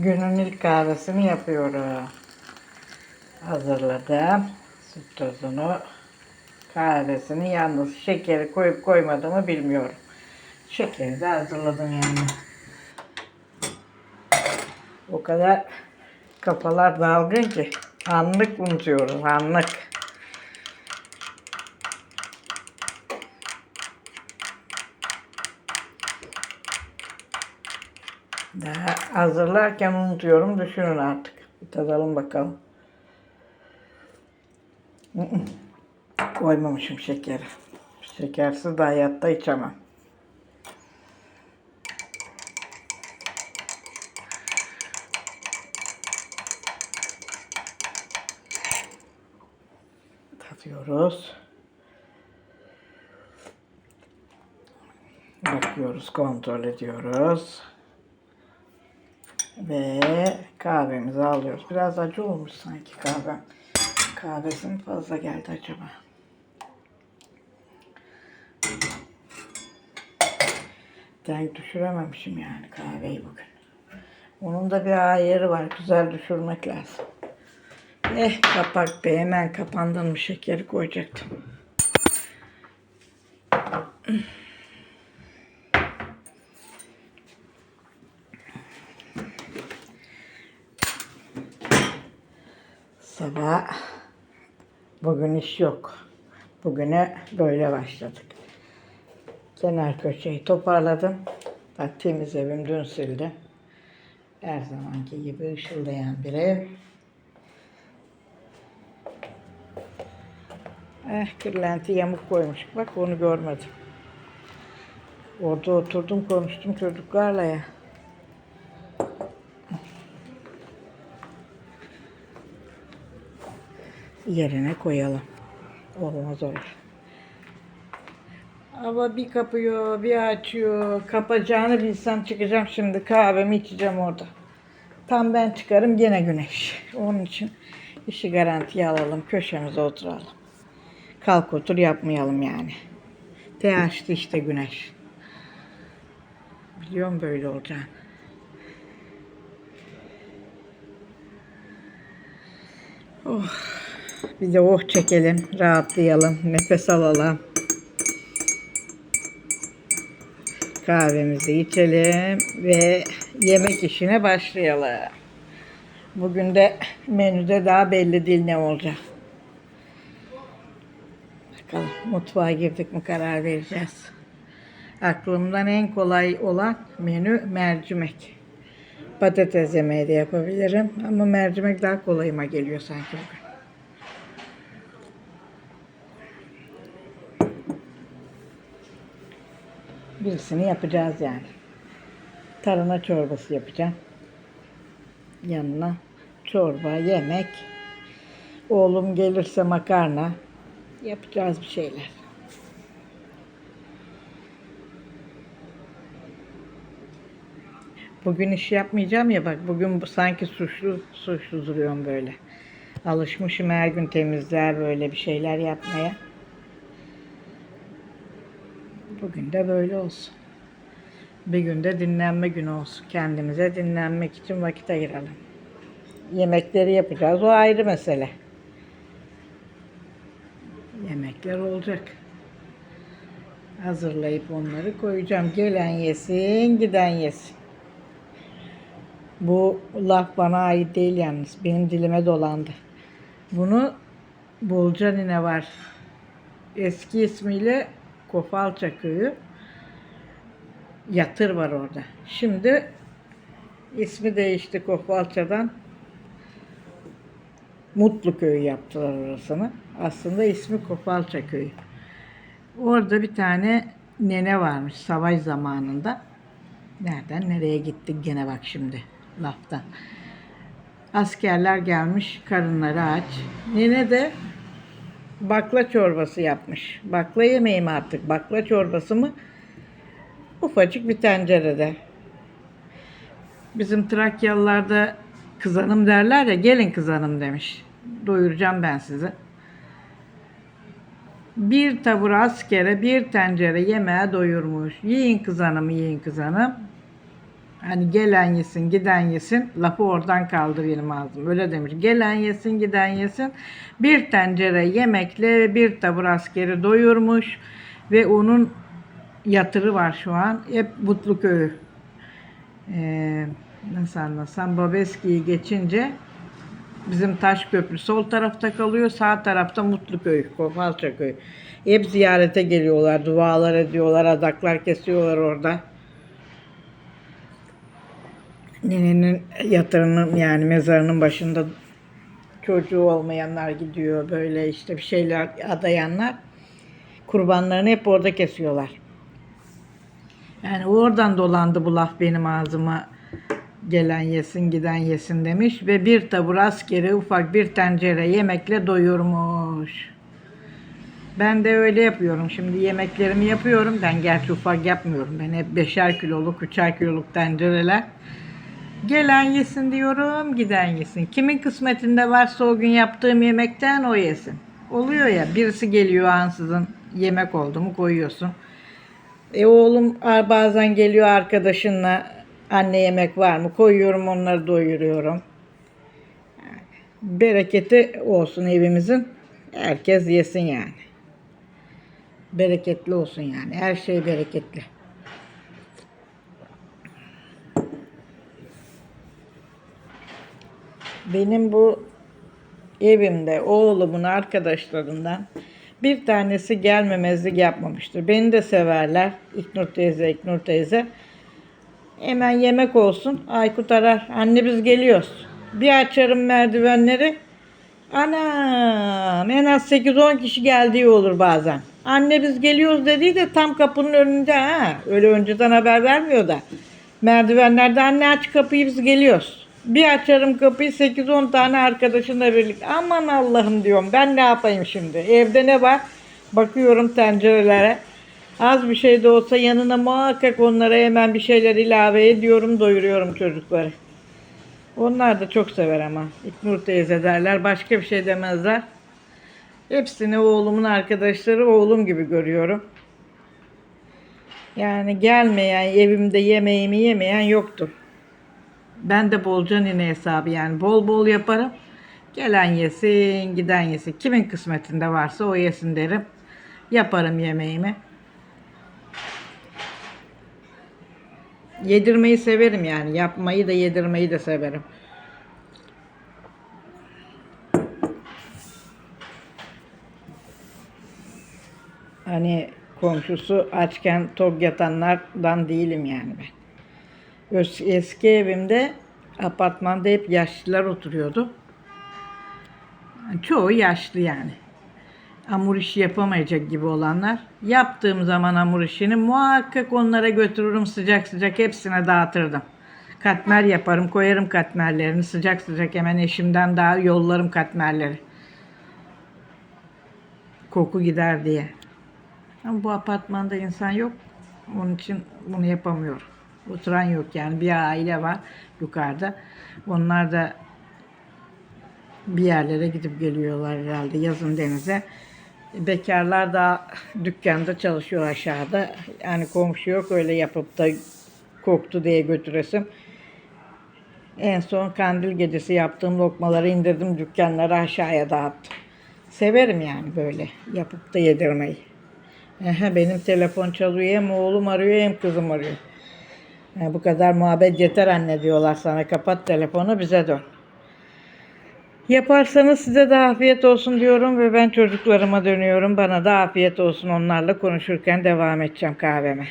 Günün ilk kahvesini yapıyorum. Hazırladım. Süt tozunu, kahvesini yalnız şekeri koyup koymadığımı bilmiyorum. Şekeri de hazırladım yani. O kadar kafalar dalgın ki anlık unutuyoruz anlık. Daha hazırlarken unutuyorum. Düşünün artık. Bir tadalım bakalım. Koymamışım şekeri. Şekersiz de hayatta içemem. Tadıyoruz. Bakıyoruz, kontrol ediyoruz. Ve kahvemizi alıyoruz. Biraz acı olmuş sanki kahve. Kahvesi fazla geldi acaba? Denk düşürememişim yani kahveyi bugün. Onun da bir ayarı var. Güzel düşürmek lazım. Eh kapak be hemen kapandın mı şekeri koyacaktım. Sabah bugün iş yok. Bugüne böyle başladık. Kenar köşeyi toparladım. Bak temiz evim dün sildi. Her zamanki gibi ışıldayan bir ev. Eh kırlenti yamuk koymuş. Bak onu görmedim. Orada oturdum konuştum çocuklarla ya. Yerine koyalım. Olmaz öyle. Ama bir kapıyor, bir açıyor. Kapacağını bilsem çıkacağım şimdi kahvemi içeceğim orada. Tam ben çıkarım gene güneş. Onun için işi garantiye alalım, köşemize oturalım. Kalk otur yapmayalım yani. TH'li işte güneş. Biliyorum böyle olacağını. Oh. Bir de oh çekelim, rahatlayalım, nefes alalım. Kahvemizi içelim ve yemek işine başlayalım. Bugün de menüde daha belli değil ne olacak. Bakalım mutfağa girdik mi karar vereceğiz. Aklımdan en kolay olan menü mercimek. Patates yemeği de yapabilirim ama mercimek daha kolayıma geliyor sanki bugün. Birisini yapacağız yani. Tarhana çorbası yapacağım. Yanına çorba, yemek. Oğlum gelirse makarna. Yapacağız bir şeyler. Bugün iş yapmayacağım ya bak bugün bu sanki suçlu suçlu duruyorum böyle. Alışmışım her gün temizler böyle bir şeyler yapmaya. Bugün de böyle olsun. Bir günde dinlenme günü olsun. Kendimize dinlenmek için vakit ayıralım. Yemekleri yapacağız. O ayrı mesele. Yemekler olacak. Hazırlayıp onları koyacağım. Gelen yesin, giden yesin. Bu laf bana ait değil yalnız. Benim dilime dolandı. Bunu Bolcanine var. Eski ismiyle Kofalça köyü. Yatır var orada. Şimdi ismi değişti Kofalça'dan. Mutlu köyü yaptılar orasını. Aslında ismi Kofalça köyü. Orada bir tane nene varmış savaş zamanında. Nereden nereye gittik gene bak şimdi laftan. Askerler gelmiş karınları aç. Nene de bakla çorbası yapmış. Bakla yemeyeyim artık. Bakla çorbası mı? Ufacık bir tencerede. Bizim Trakyalılarda kızanım derler ya gelin kızanım demiş. Doyuracağım ben sizi. Bir tabur askere bir tencere yemeğe doyurmuş. Yiyin kızanım yiyin kızanım. Hani gelen yesin, giden yesin. Lafı oradan kaldı benim ağzım. Öyle demiş. Gelen yesin, giden yesin. Bir tencere yemekle bir tabur askeri doyurmuş. Ve onun yatırı var şu an. Hep Mutlu Köyü. Ee, nasıl anlatsam Babeski'yi geçince bizim taş köprü sol tarafta kalıyor. Sağ tarafta Mutluköy, Kofalçaköy. Hep ziyarete geliyorlar. Dualar ediyorlar. Adaklar kesiyorlar orada. Nenenin yatırının yani mezarının başında çocuğu olmayanlar gidiyor. Böyle işte bir şeyler adayanlar. Kurbanlarını hep orada kesiyorlar. Yani oradan dolandı bu laf benim ağzıma. Gelen yesin giden yesin demiş ve bir tabur askeri ufak bir tencere yemekle doyurmuş. Ben de öyle yapıyorum. Şimdi yemeklerimi yapıyorum. Ben gerçi ufak yapmıyorum. Ben hep beşer kiloluk, üçer kiloluk tencereler. Gelen yesin diyorum, giden yesin. Kimin kısmetinde varsa o gün yaptığım yemekten o yesin. Oluyor ya, birisi geliyor ansızın yemek oldu mu koyuyorsun. E oğlum bazen geliyor arkadaşınla anne yemek var mı koyuyorum onları doyuruyorum. Bereketi olsun evimizin. Herkes yesin yani. Bereketli olsun yani. Her şey bereketli. Benim bu evimde oğlumun arkadaşlarından bir tanesi gelmemezlik yapmamıştır. Beni de severler. İknur teyze, İknur teyze. Hemen yemek olsun. Aykut arar. Anne biz geliyoruz. Bir açarım merdivenleri. Anam en az 8-10 kişi geldiği olur bazen. Anne biz geliyoruz dediği de tam kapının önünde ha. Öyle önceden haber vermiyor da. Merdivenlerde anne aç kapıyı biz geliyoruz. Bir açarım kapıyı 8-10 tane arkadaşımla birlikte. Aman Allah'ım diyorum ben ne yapayım şimdi. Evde ne var? Bakıyorum tencerelere. Az bir şey de olsa yanına muhakkak onlara hemen bir şeyler ilave ediyorum, doyuruyorum çocukları. Onlar da çok sever ama. İknur teyze derler, başka bir şey demezler. Hepsini oğlumun arkadaşları oğlum gibi görüyorum. Yani gelmeyen, evimde yemeğimi yemeyen yoktur. Ben de bolca nine hesabı yani bol bol yaparım. Gelen yesin, giden yesin. Kimin kısmetinde varsa o yesin derim. Yaparım yemeğimi. Yedirmeyi severim yani. Yapmayı da yedirmeyi de severim. Hani komşusu açken tok yatanlardan değilim yani ben. Eski evimde apartmanda hep yaşlılar oturuyordu. Çoğu yaşlı yani. Hamur işi yapamayacak gibi olanlar. Yaptığım zaman hamur işini muhakkak onlara götürürüm sıcak sıcak hepsine dağıtırdım. Katmer yaparım koyarım katmerlerini sıcak sıcak hemen eşimden daha yollarım katmerleri. Koku gider diye. Ama bu apartmanda insan yok. Onun için bunu yapamıyorum. Oturan yok yani. Bir aile var yukarıda. Onlar da bir yerlere gidip geliyorlar herhalde yazın denize. Bekarlar da dükkanda çalışıyor aşağıda. Yani komşu yok öyle yapıp da koktu diye götüresim. En son kandil gecesi yaptığım lokmaları indirdim dükkanlara aşağıya dağıttım. Severim yani böyle yapıp da yedirmeyi. Benim telefon çalıyor hem oğlum arıyor hem kızım arıyor. Ha, bu kadar muhabbet yeter anne diyorlar sana kapat telefonu bize dön. Yaparsanız size de afiyet olsun diyorum ve ben çocuklarıma dönüyorum. Bana da afiyet olsun onlarla konuşurken devam edeceğim kahveme.